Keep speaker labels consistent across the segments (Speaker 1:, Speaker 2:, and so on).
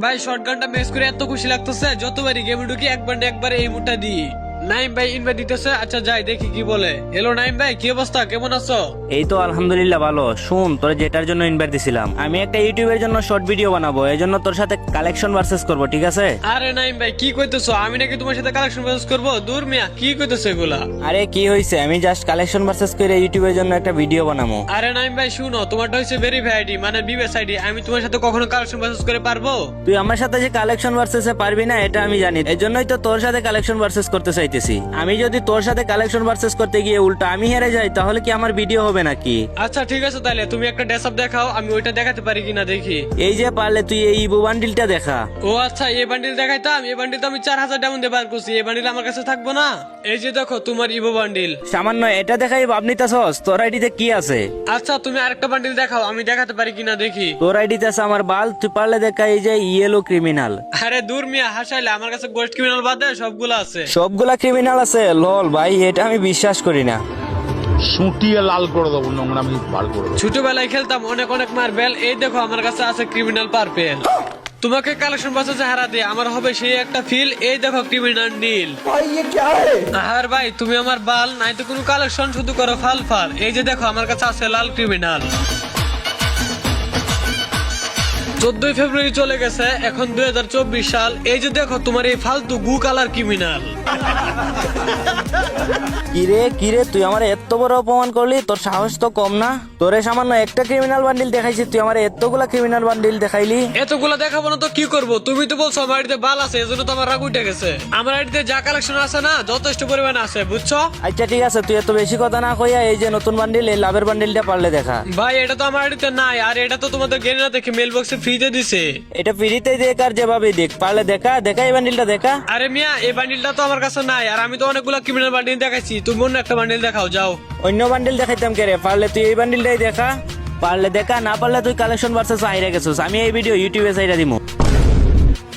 Speaker 1: ভাই শর্টগানটা মেস করে এত খুশি লাগতেছে, যতবারই গেমে ঢুকি একবার একবার এই মুটা দিই। নাইম ভাই ইনভাইট দিতেছে। আচ্ছা যাই দেখি কি বলে। হ্যালো নাইম ভাই কি অবস্থা? কেমন আছো?
Speaker 2: এই তো আলহামদুলিল্লাহ ভালো। শুন তোর যেটার জন্য ইনভাইট দিছিলাম। আমি একটা ইউটিউবের জন্য শর্ট ভিডিও বানাবো। এই জন্য তোর সাথে কালেকশন ভার্সেস করব ঠিক আছে?
Speaker 1: আরে নাইম ভাই কি কইতেছো? আমি নাকি তোমার সাথে কালেকশন বাস করব? দূর মিয়া কি কইতেছো এগুলা?
Speaker 2: আরে কি হয়েছে আমি জাস্ট কালেকশন ভার্সেস করে ইউটিউবের জন্য একটা ভিডিও বানাবো।
Speaker 1: আরে নাইম ভাই শুনো তোমারটা হচ্ছে ভেরিফাই আইডি মানে বিবেস আইডি আমি তোমার সাথে কখনো কালেকশন বাস করে পারব?
Speaker 2: তুই আমার সাথে যে কালেকশন ভার্সেসে পারবি না এটা আমি জানি। এই জন্যই তো তোর সাথে কালেকশন ভার্সেস করতে চাইতেছি। আমি যদি তোর সাথে কালেকশন ভার্সেস করতে গিয়ে উল্টা আমি হেরে যাই তাহলে কি আমার ভিডিও হবে নাকি?
Speaker 1: আচ্ছা ঠিক আছে তাহলে তুমি একটা ড্রেস আপ দেখাও আমি ওইটা দেখাতে পারি কিনা দেখি।
Speaker 2: এই যে পারলে তুই এই ইবো বান্ডিলটা দেখা।
Speaker 1: ও আচ্ছা এই বান্ডিল দেখাইতাম এই বান্ডিল তো আমি চার হাজার ডায়মন্ড বার করছি এই বান্ডিল আমার কাছে থাকব না? এই যে দেখো তোমার ইভো বান্ডিল
Speaker 2: সামান্য এটা দেখাই ভাবনিতা সস তোর আইডিতে কি আছে?
Speaker 1: আচ্ছা তুমি আরেকটা বান্ডিল দেখাও আমি দেখাতে পারি কিনা দেখি।
Speaker 2: তোর আইডিতে আছে আমার বাল তুই পারলে দেখা এই যে ইয়েলো ক্রিমিনাল
Speaker 1: আরে দূর মিয়া হাসাইলে আমার কাছে গোল্ড ক্রিমিনাল বাদে সবগুলো আছে।
Speaker 2: সবগুলা ক্রিমিনাল আছে লল ভাই এটা আমি বিশ্বাস করি না।
Speaker 3: সুটিয়ে লাল করে দেবো নোংরামি বার করে দেবো।
Speaker 1: ছোটবেলায় খেলতাম অনেক অনেক মার্বেল এই দেখো আমার কাছে আছে ক্রিমিনাল পার্পেল তোমাকে কালেকশন বাসে হারা দিয়ে আমার হবে সেই একটা ফিল এই দেখো ক্রিমিনাল নীল। আর? ভাই তুমি আমার বাল নাই তো কোনো কালেকশন শুধু করো ফাল ফাল। এই যে দেখো আমার কাছে আছে লাল ক্রিমিনাল চোদ্দই ফেব্রুয়ারি চলে গেছে এখন দুই হাজার চব্বিশ সাল। এই যে দেখো তোমার এই ফালতু গু কালার ক্রিমিনাল
Speaker 2: কিরে কিরে তুই আমার এত বড় অপমান করলি? তোর সাহস তো কম না? তোরে সামান্য একটা ক্রিমিনাল বান্ডিল দেখাইছি তুই আমার এতগুলা ক্রিমিনাল বান্ডিল দেখাইলি।
Speaker 1: এতগুলো দেখাবো না তো কি করব? তুমি তো বলছো আমার আইডিতে বাল আছে এজন্য তো আমার রাগ উঠে গেছে। আমার আইডিতে যা কালেকশন আছে না যথেষ্ট পরিমাণে আছে বুঝছ?
Speaker 2: আচ্ছা ঠিক আছে তুই এত বেশি কথা না কইয়া এই যে নতুন বান্ডিল এই লাভের বান্ডিলটা পারলে দেখা।
Speaker 1: ভাই এটা তো আমার আইডিতে নাই আর এটা তো তোমাদের গেনে না দেখে মেল বক্সে ফ্রিতে দিছে।
Speaker 2: এটা ফ্রিতেই দেখ আর যেভাবে দেখ পারলে দেখা দেখা এই বান্ডিলটা দেখা।
Speaker 1: আরে মিয়া এই বান্ডিলটা তো আমার কাছে নাই, আর আমি তো অনেকগুলো ক্রিমিনাল বান্ডিল দেখাইছি। তুমি অন্য একটা বান্ডিল দেখাও, যাও।
Speaker 2: অন্য বান্ডিল দেখাইতাম কে রে? পারলে তুই এই বান্ডিলটাই দেখা, পারলে দেখা, না পারলে তুই কালেকশন ভার্সেস হাইরে গেছিস। আমি এই ভিডিও ইউটিউবে সাইডা দিমু।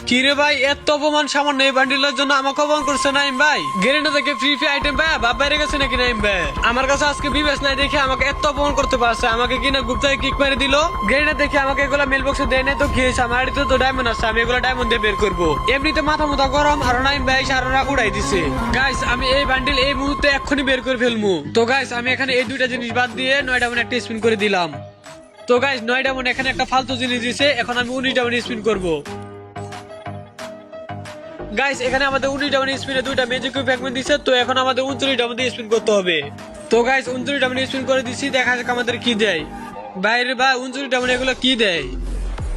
Speaker 1: কি রে ভাই, এত অপমান সামান্য এই বান্ডিলের জন্য আমাকে অপমান করছে ভাই? গেরেন্টা থেকে ফ্রি ফ্রি আইটেম ভাই বাপ বাইরে গেছে নাকি নাইম ভাই? আমার কাছে আজকে বিবেস নাই দেখে আমাকে এত অপমান করতে পারছে। আমাকে কিনা গুপ্তায় কিক দিল। গেরেন্টা দেখে আমাকে এগুলা মেল বক্সে দেয় তো আমার তো ডায়মন্ড আছে, আমি এগুলো ডায়মন্ড দিয়ে বের করব। এমনিতে মাথা মুথা গরম আর নাইম ভাই সারা উড়াই দিছে। গাইস আমি এই বান্ডিল এই মুহূর্তে এক্ষুনি বের করে ফেলব তো গাইস আমি এখানে এই দুইটা জিনিস বাদ দিয়ে নয়টা মনে একটা স্পিন করে দিলাম। তো গাইস নয় মনে এখানে একটা ফালতু জিনিস দিছে, এখন আমি উনিশটা মনে স্পিন করব। গাইস এখানে আমাদের উনিশ ডাউন স্পিনে দুইটা ম্যাজিক ফ্যাগমেন্ট দিছে, তো এখন আমাদের উনচল্লিশ দিয়ে স্পিন করতে হবে। তো গাইস উনচল্লিশ ডাউন স্পিন করে দিছি, দেখা যাক আমাদের কি দেয়। বাইরে বা উনচল্লিশ ডাউন এগুলো কি দেয়?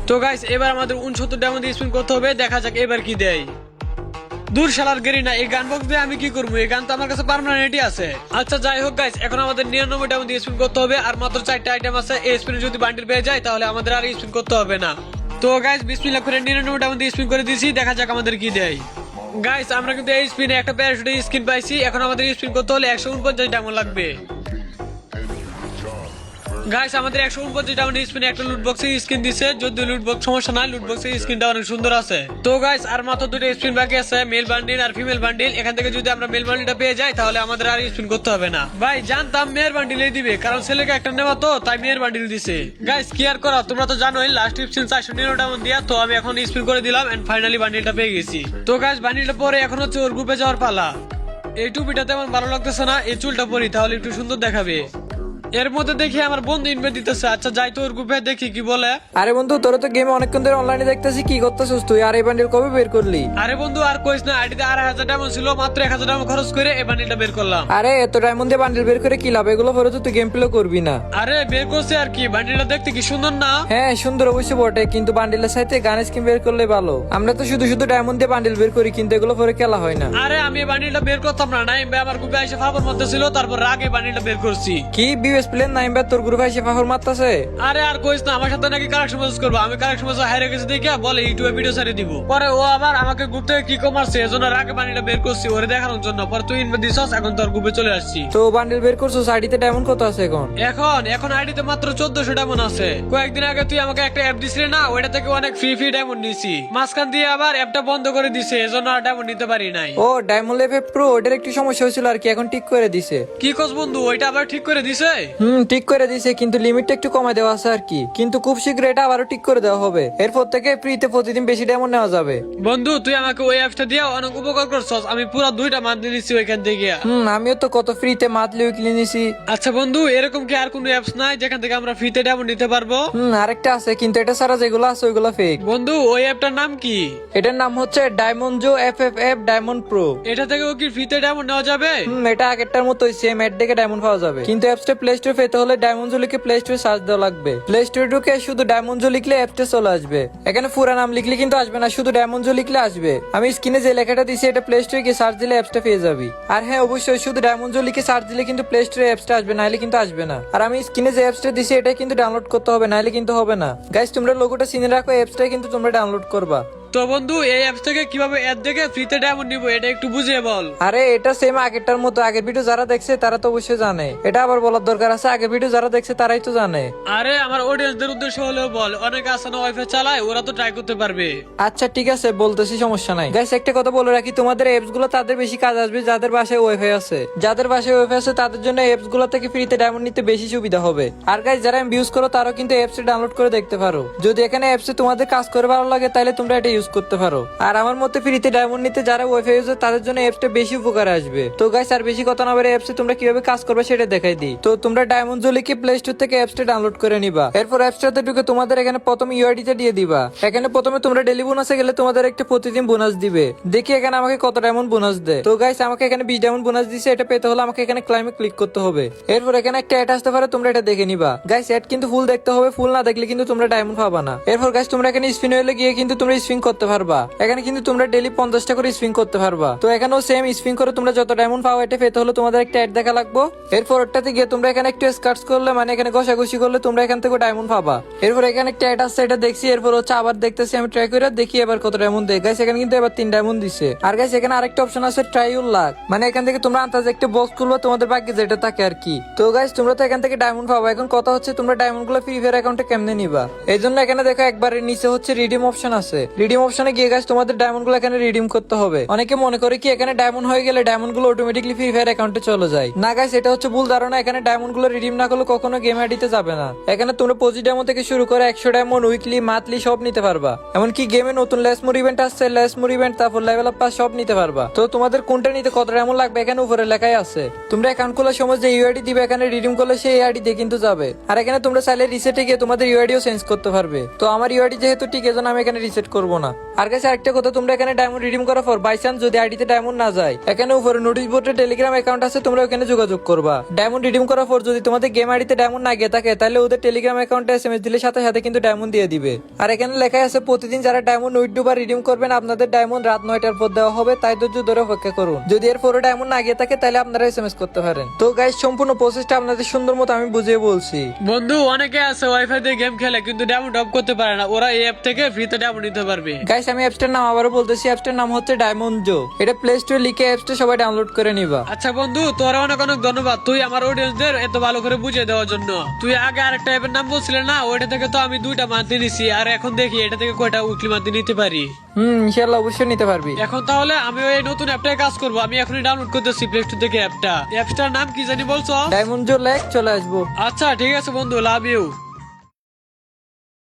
Speaker 1: তো গাইস এবার আমাদের উনসত্তর দিয়ে স্পিন করতে হবে, দেখা যাক এবার কি দেয়। দূর শালার গেরি না, এই গান বক্স দিয়ে আমি কি করব? এই গান তো আমার কাছে পার্মানেন্টই আছে। আচ্ছা যাই হোক গাইস এখন আমাদের নিরানব্বই দিয়ে স্পিন করতে হবে, আর মাত্র চারটা আইটেম আছে, এই স্পিনে যদি বান্ডিল পেয়ে যায়, তাহলে আমাদের আর স্পিন করতে হবে না। তো গাইস বিসমিল্লাহ করে নিরানব্বই ডাউন দিয়ে স্পিন করে দিয়েছি, দেখা যাক আমাদের কি দেয়। গাইস আমরা কিন্তু এই স্পিনে একটা প্যারাশুটের স্কিন পাইছি, এখন আমাদের স্পিন করতে হলে একশো উনপঞ্চাশ ডায়মন্ড লাগবে। গাইস আমাদের একশো উনপঞ্চাশ ডাউন স্পিনে একটা লুট বক্সের স্কিন দিছে। যদি লুট বক্স সমস্যা নাই লুট বক্সের স্কিনটা অনেক সুন্দর আছে। তো গাইস আর মাত্র দুটো স্পিন বাকি আছে মেল বান্ডিল আর ফিমেল বান্ডিল এখান থেকে যদি আমরা মেল বান্ডিলটা পেয়ে যাই, তাহলে আমাদের আর স্পিন করতে হবে না। ভাই, জানতাম মেয়ের বান্ডিলই দিবে, কারণ ছেলেকে একটা নেওয়া তো, তাই মেয়ের বান্ডিল দিছে। গাইস কি আর করা তোমরা তো জানোই লাস্ট স্পিন চারশো নিরানব্বই ডাউন দিয়া, তো আমি এখন স্পিন করে দিলাম এন্ড ফাইনালি বান্ডিলটা পেয়ে গেছি। তো গাইস বান্ডিলটা পরে এখন হচ্ছে ওর গ্রুপে যাওয়ার পালা। এই টুপিটা তেমন ভালো লাগতেছে না, এই চুলটা পরি, তাহলে একটু সুন্দর দেখাবে। এর মধ্যে দেখি আমার বন্ধু ইনভাইট দিতেছে। আচ্ছা যাই তো ওর গ্রুপে দেখি কি বলে।
Speaker 4: আরে বন্ধু তোর তো গেমে অনেকক্ষণ ধরে অনলাইনে দেখতেছি কি করতেছিস তুই? আর এই বান্ডিল কবে বের করলি?
Speaker 1: আরে বন্ধু আর কইস না আইডিতে আড়াই হাজার ডায়মন্ড ছিল মাত্র এক হাজার ডায়মন্ড খরচ করে এই বান্ডিলটা বের করলাম।
Speaker 4: আরে এত ডায়মন্ড দিয়ে বান্ডিল বের করে কি লাভ? এগুলো পরে তো তুই গেম প্লে করবি না।
Speaker 1: আরে বের করছে আর কি বান্ডিলটা দেখতে কি সুন্দর না?
Speaker 4: হ্যাঁ সুন্দর অবশ্যই বটে কিন্তু বান্ডিলের সাথে গান স্কিম বের করলে ভালো। আমরা তো শুধু শুধু ডায়মন্ড দিয়ে বান্ডিল বের করি কিন্তু এগুলো পরে খেলা হয় না।
Speaker 1: আরে আমি এই বান্ডিলটা বের করতাম না। নাই আমার গ্রুপে এসে ফাফার মধ্যে ছিল তারপর রাগে বান্ডিলটা বের করছি।
Speaker 4: কি প্লেন নাইম তোর গ্রুপে এসে ফাফর মারতাছে।
Speaker 1: আরে আর কইস না আমার সাথে নাকি কালেকশন ম্যাচ করব? আমি কালেকশন ম্যাচ হাইরে গেছে দেখে বলে ইউটিউবে ভিডিও ছাড়িয়ে দিব। পরে ও আবার আমাকে গ্রুপ থেকে কি কমারছে এজন্য রাগে বের করছি ওরে দেখানোর জন্য। পরে তুই ইনভাইট দিছস এখন তোর গ্রুপে চলে আসছি।
Speaker 4: তো বান্ডিল বের করছ সাইডিতে ডায়মন্ড কত আছে এখন?
Speaker 1: এখন এখন আইডিতে মাত্র চোদ্দশো ডায়মন্ড আছে। কয়েকদিন আগে তুই আমাকে একটা অ্যাপ দিছিলি না ওইটা থেকে অনেক ফ্রি ফ্রি ডায়মন্ড নিছি মাঝখান দিয়ে আবার অ্যাপটা বন্ধ করে দিছে এজন্য আর ডায়মন্ড নিতে পারি নাই।
Speaker 4: ও ডায়মন্ড লেভে প্রো ওটার একটু সমস্যা হয়েছিল আর কি এখন ঠিক করে দিছে।
Speaker 1: কি কস বন্ধু ওইটা আবার ঠিক করে দিছে?
Speaker 4: হুম ঠিক করে কিন্তু লিমিটটা একটু কমায় দেওয়া আছে আর কি। কিন্তু খুব শীঘ্র এটা আবারও ঠিক করে দেওয়া হবে। এরপর থেকে ফ্রিতে প্রতিদিন বেশি ডায়মন্ড নেওয়া যাবে।
Speaker 1: বন্ধু তুই আমাকে ওই অ্যাপসটা দিয়ে অনেক উপকার করছস। আমি পুরো দুইটা ওইখান থেকে।
Speaker 4: হুম আমিও তো কত ফ্রিতে মান্থলি উইকলি নিছি।
Speaker 1: আচ্ছা বন্ধু এরকম কি আর কোনো অ্যাপস নাই যেখান থেকে আমরা ফ্রিতে ডায়মন্ড নিতে পারব?
Speaker 4: হুম আরেকটা আছে কিন্তু এটা ছাড়া যেগুলো আছে ওইগুলো ফেক
Speaker 1: বন্ধু ওই অ্যাপটার নাম কি?
Speaker 4: এটার নাম হচ্ছে diamond Joe F F F diamond pro
Speaker 1: এটা থেকেও কি ফ্রিতে ডায়মন্ড নেওয়া যাবে?
Speaker 4: হুম এটা আগেরটার মতোই সেম অ্যাড থেকে ডায়মন্ড পাওয়া যাবে। কিন্তু অ্যাপসটা প্লে স্টোর পেতে হলে ডায়মন্ড জো লিখে প্লে স্টোরে সার্চ দেওয়া লাগবে। প্লে স্টোরে ঢুকে শুধু ডায়মন্ড জো লিখলে অ্যাপটা চলে আসবে। এখানে পুরা নাম লিখলে কিন্তু আসবে না, শুধু ডায়মন্ড জো লিখলে আসবে। আমি স্ক্রিনে যে লেখাটা দিছি এটা প্লে স্টোরে গিয়ে সার্চ দিলে অ্যাপসটা পেয়ে যাবি। আর হ্যাঁ অবশ্যই শুধু ডায়মন্ড জো লিখে সার্চ দিলে কিন্তু প্লে স্টোরে অ্যাপসটা আসবে, নাহলে কিন্তু আসবে না। আর আমি স্ক্রিনে যে অ্যাপসটা দিছি এটা কিন্তু ডাউনলোড করতে হবে, নাহলে কিন্তু হবে না। গাইস তোমরা লোগোটা চিনে রাখো অ্যাপসটা কিন্তু তোমরা ডাউনলোড করবা।
Speaker 1: তো বন্ধু এই অ্যাপস থেকে কীভাবে অ্যাড দেখে ফ্রিতে ডায়মন্ড নিবো এটা একটু বুঝিয়ে বল।
Speaker 4: আরে এটা সেম আগেরটার মতো আগের ভিডিও যারা দেখছে তারা তো অবশ্যই জানে। এটা আবার বলার দরকার আছে আগের ভিডিও যারা দেখছে তারাই তো জানে।
Speaker 1: আরে আমার অডিয়েন্সদের উদ্দেশ্য হলেও বল অনেকে আছে না ওয়াইফাই চালায় ওরা তো ট্রাই করতে পারবে।
Speaker 4: আচ্ছা ঠিক আছে বলতেছি সমস্যা নাই। গাইস একটা কথা বলে রাখি তোমাদের অ্যাপসগুলো তাদের বেশি কাজ আসবে যাদের বাসায় ওয়াইফাই আছে। যাদের বাসায় ওয়াইফাই আছে তাদের জন্য অ্যাপসগুলো থেকে ফ্রিতে ডায়মন্ড নিতে বেশি সুবিধা হবে। আর গাইস যারা ইউজ করো তারাও কিন্তু অ্যাপস ডাউনলোড করে দেখতে পারো। যদি এখানে অ্যাপসে তোমাদের কাজ করে ভালো লাগে তাহলে তোমরা এটা ইউজ করতে পারো। আর আমার মতে ফ্রিতে ডায়মন্ড নিতে যারা ওয়াইফাই ইউজ তাদের জন্য অ্যাপসটা বেশি উপকার আসবে। তো গাইস আর বেশি কথা না বলে অ্যাপসে তোমরা কীভাবে কাজ করবে সেটা দেখাই দিই। তো তোমরা ডায়মন্ড জলিকে প্লে স্টোর থেকে অ্যাপসটা ডাউনলোড করে নিবা। এরপর অ্যাপসটাতে ঢুকে তোমাদের এখানে প্রথমে ইউআইডিটা দিয়ে দিবা। এখানে প্রথমে তোমরা ডেলি বোনাসে গেলে তোমাদের একটা প্রতিদিন বোনাস দিবে। দেখি এখানে আমাকে কত ডায়মন্ড বোনাস দেয়। তো গাইস আমাকে এখানে বিশ ডায়মন্ড বোনাস দিছে, এটা পেতে হলে আমাকে এখানে ক্লাইমে ক্লিক করতে হবে। এরপর এখানে একটা অ্যাড আসতে পারে, তোমরা এটা দেখে নিবা। গাইস অ্যাড কিন্তু ফুল দেখতে হবে ফুল না দেখলে কিন্তু তোমরা ডায়মন্ড পাবা না। এরপর গাইস তোমরা এখানে স্পিন হলে গিয়ে কিন্তু তোমরা স্পিন করতে পারবা। এখানে কিন্তু তোমরা ডেলি পঞ্চাশটা করে স্পিন করতে পারবা। তো এখানেও সেম স্পিন করে তোমরা যত ডায়মন্ড পাও এটা পেতে হলে তোমাদের একটা অ্যাড দেখা লাগবো। এরপর ওটাতে গিয়ে তোমরা এখানে একটু স্কার্টস করলে মানে এখানে ঘষাঘষি করলে তোমরা এখান থেকে ডায়মন্ড পাবা। এরপর এখানে একটা অ্যাড আসছে এটা দেখছি, এরপর হচ্ছে আবার দেখতেছি, আমি ট্রাই করে দেখি এবার কত ডায়মন্ড দেয়। গাইস এখানে কিন্তু এবার তিন ডায়মন্ড দিছে। আর গাইস এখানে আরেকটা অপশন আছে ট্রাই ইউর লাক মানে এখান থেকে তোমরা আন্দাজে একটা বক্স খুলবো, তোমাদের ভাগ্যে যেটা থাকে আর কি। তো গাইস তোমরা তো এখান থেকে ডায়মন্ড পাবা। এখন কথা হচ্ছে, তোমরা ডায়মন্ডগুলো ফ্রি ফায়ার অ্যাকাউন্টে কেমনে নিবা? এই জন্য এখানে দেখো, একবার নিচে হচ্ছে রিডিম অপশন আছে। রিডিম অপশনে গিয়ে গাইস তোমাদের ডায়মন্ডগুলো এখানে রিডিম করতে হবে। অনেকে মনে করে কি, এখানে ডায়মন্ড হয়ে গেলে ডায়মন্ডগুলো অটোমেটিকলি ফ্রি ফায়ার অ্যাকাউন্টে চলে যায়। না গাইস এটা হচ্ছে ভুল ধারণা, এখানে ডায়মন্ডগুলো রিডিম না করলে কখনো গেম আইডিতে যাবে না। এখানে তোমরা পঁচিশ ডায়মন্ড থেকে শুরু করে একশো ডায়মন্ড উইকলি মান্থলি সব নিতে পারবা। এমনকি গেমে নতুন লেসমোর ইভেন্ট আসছে লেসমোর ইভেন্ট তারপর লেভেল আপ সব নিতে পারবা। তো তোমাদের কোনটা নিতে, কত ডায়মন্ড লাগবে এখানে উপরে লেখাই আছে। তোমরা অ্যাকাউন্ট খোলার সময় যে ইউআইডি দিবে এখানে রিডিম করলে সেই আইডি দিয়ে কিন্তু যাবে। আর এখানে তোমরা চাইলে রিসেটে গিয়ে তোমাদের ইউআইডিও চেঞ্জ করতে পারবে। তো আমার ইউআইডি যেহেতু ঠিক, এজন্য আমি এখানে রিসেট করব না। আর কাছে আরেকটা কথা, তোমরা এখানে ডায়মন্ড রিডিম করার পর বাই চান্স যদি আইডিতে ডায়মন্ড না যায়, এখানে উপরে নোটিশ বোর্ডে টেলিগ্রাম অ্যাকাউন্ট আছে, তোমরা ওখানে যোগাযোগ করবা। ডায়মন্ড রিডিম করার পর যদি তোমাদের গেম আইডিতে ডায়মন্ড না গিয়ে থাকে, তাহলে ওদের টেলিগ্রাম অ্যাকাউন্টে এসএমএস দিলে সাথে সাথে কিন্তু ডায়মন্ড দিয়ে দিবে। আর এখানে লেখা আছে, প্রতিদিন যারা ডায়মন্ড উইথড্রো বা রিডিম করবেন, আপনাদের ডায়মন্ড রাত নয়টার পর দেওয়া হবে, তাই ধৈর্য ধরে অপেক্ষা করুন। যদি এর পরে ডায়মন্ড না গিয়ে থাকে, তাহলে আপনারা এস এম এসএমএস করতে পারেন। তো গাইজ সম্পূর্ণ প্রসেসটা আপনাদের সুন্দর মতো আমি বুঝিয়ে বলছি।
Speaker 1: বন্ধু, অনেকে আছে ওয়াইফাই দিয়ে গেম খেলে, কিন্তু ডায়মন্ড অফ করতে পারে না। ওরা এই অ্যাপ থেকে ফ্রিতে ডায়মন্ড নিতে পারবে।
Speaker 4: গাইস আমি অ্যাপসটার নাম আবারও বলতেছি। অ্যাপসটার নাম হচ্ছে ডায়মন্ড জো এটা প্লে স্টোরে লিখে অ্যাপসটা সবাই ডাউনলোড করে নিবা।
Speaker 1: আচ্ছা বন্ধু তোর অনেক অনেক ধন্যবাদ। তুই আমার অডিয়েন্সদের এত ভালো করে বুঝিয়ে দেওয়ার জন্য। তুই আগে আরেকটা অ্যাপের নাম বলছিলে না? ওইটা থেকে তো আমি দুইটা মান্থলি নিছি। আর এখন দেখি এটা থেকে কয়টা উইকলি মান্থলি নিতে পারি।
Speaker 4: হুম ইনশাল্লাহ অবশ্যই নিতে পারবি।
Speaker 1: এখন তাহলে আমি ওই নতুন অ্যাপটায় কাজ করব। আমি এখনই ডাউনলোড করতেছি প্লে স্টোর থেকে অ্যাপটা অ্যাপসটার নাম কি জানি বলছো?
Speaker 4: ডায়মন্ড জো লেক চলে আসব।
Speaker 1: আচ্ছা ঠিক আছে বন্ধু লাভ ইউ